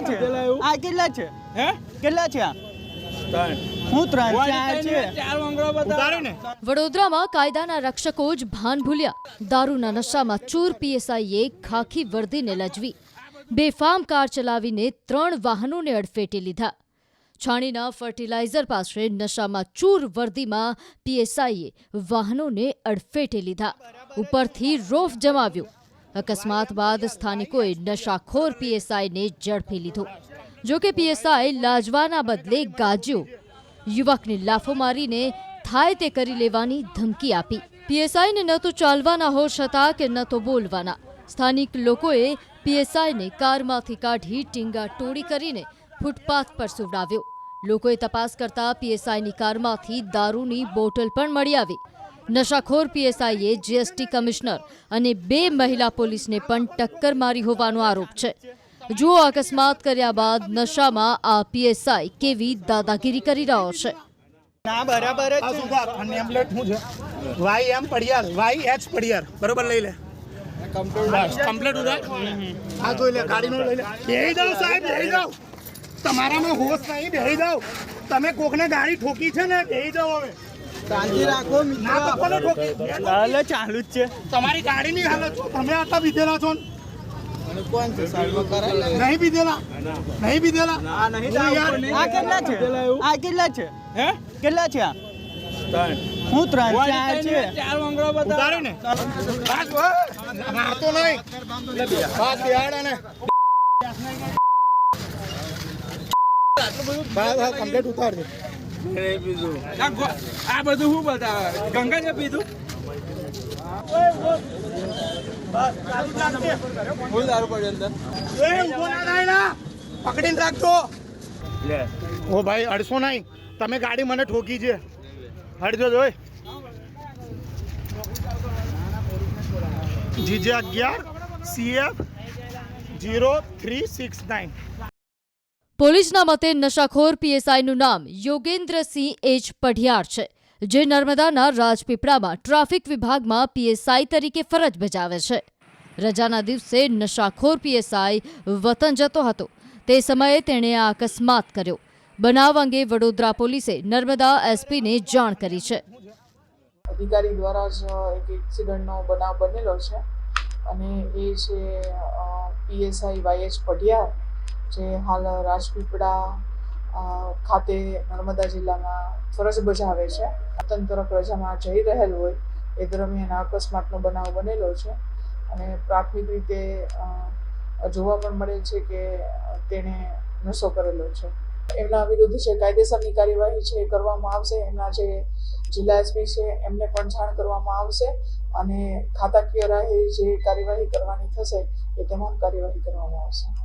કેટલા છે? આ કેટલા છે? હે? કેટલા છે આ? વડોદરામાં કાયદાના રક્ષકો જ ભાન ભૂલ્યા. દારૂના નશામાં ચૂર પીએસઆઈએ ખાખી વર્દીને લજવી. બેફામ કાર ચલાવીને ત્રણ વાહનોને અડફેટે લીધા. છાણીના ફર્ટિલાઇઝર પાસે નશામાં ચૂર વર્દીમાં પીએસઆઈએ વાહનોને અડફેટે લીધા. ઉપરથી રોફ જમાવ્યો. અકસ્માત બાદ સ્થાનિકોએ નશાખોર પીએસઆઈને ઝડપી લીધો. જોકે પીએસઆઈ લાજવાના બદલે ગાજ્યો. યુવકને લાફો મારીને થાય તે કરી લેવાની ધમકી આપી. પીએસઆઈને ન તો ચાલવાના હોશ હતા કે ન તો બોલવાના. સ્થાનિક લોકોએ પીએસઆઈને કારમાંથી કાઢી ટીંગા ટોળી કરીને ફૂટપાથ પર સુવડાવ્યો. લોકોએ તપાસ કરતા પીએસઆઈની કારમાંથી દારૂની બોટલ પણ મળી આવી. નશાખોર પીએસઆઈએ જીએસટી કમિશનર અને બે મહિલા પોલીસને પણ ટક્કર મારી હોવાનો આરોપ છે. જુઓ અકસ્માત કર્યા બાદ નશામાં આ પીએસઆઈ કેવી દાદાગીરી કરી રહ્યો છે. ના બરાબર જ આ છે? સુધાર આ નેમપ્લેટ શું છે? Y M Padiyar Y H Padiyar. બરોબર લઈ લે. બસ કમ્પ્લીટ આ જોઈ લે ગાડીનો લઈ લે. બેહી જાઓ સાહેબ બેહી જાઓ. તમારામાં હોશ નહીં બેહી જાઓ. તમે કોકને ગાડી ઠોકી છે ને બેહી જાઓ હવે. શાંતિ રાખો ના તો કોને ઠોકી? હાલે ચાલુ જ છે. તમારી ગાડીની હાલત છો તમે આટલા બીધેલા છો ને? કોણ છે? સાહેબ કરાય નહીં બીધેલા નહીં બીધેલા આ નહીં આ કેટલા છે? આ કેટલા છે? હે? કેટલા છે આ? હું ત્રણ ચાર છે. ચાર વાંગડો બતાવો. ને. બસ મારતો નહીં. બસ બિહાડા ને બસ કમ્પ્લીટ ઉતારજો. પીધું આ બધું શું બતાવે? ગંગા છે પીધું? ફૂલ દારૂ પડ્યો અંદર. પકડીને ઓ ભાઈ અડસો નહીં. તમે ગાડી મને ઠોકી છે. હડજો જોઈ. જીજે અગિયાર CF zero three six nine. પોલીસના મતે નશાખોર પીએસઆઈનું નામ યોગેન્દ્રસિંહ એચ પઢિયાર છે, જે નર્મદાના રાજપીપળામાં ટ્રાફિક વિભાગમાં પીએસઆઈ તરીકે ફરજ બજાવે છે. રજાના દિવસે નશાખોર પીએસઆઈ વતન જતો હતો. તે સમયે તેણે આ અકસ્માત કર્યો. બનાવ અંગે વડોદરા પોલીસે નર્મદા એસપીને જાણ કરી છે. અધિકારી દ્વારા જ એક એક્સિડન્ટનો બનાવ બનેલો છે અને એ છે પીએસઆઈ વાયએચ પઢિયાર જે હાલ રાજપીપળા ખાતે નર્મદા જિલ્લામાં ફરજ બજાવે છે. વતન પ્રજામાં જઈ રહેલ હોય એ દરમિયાન અકસ્માતનો બનાવ બનેલો છે. અને પ્રાથમિક રીતે જોવા પણ મળે છે કે તેણે નશો કરેલો છે. એમના વિરુદ્ધ જે કાયદેસરની કાર્યવાહી છે એ કરવામાં આવશે. એમના જે જિલ્લા એસપી છે એમને પણ જાણ કરવામાં આવશે. અને ખાતાકીય રાહે જે કાર્યવાહી કરવાની થશે એ તમામ કાર્યવાહી કરવામાં આવશે.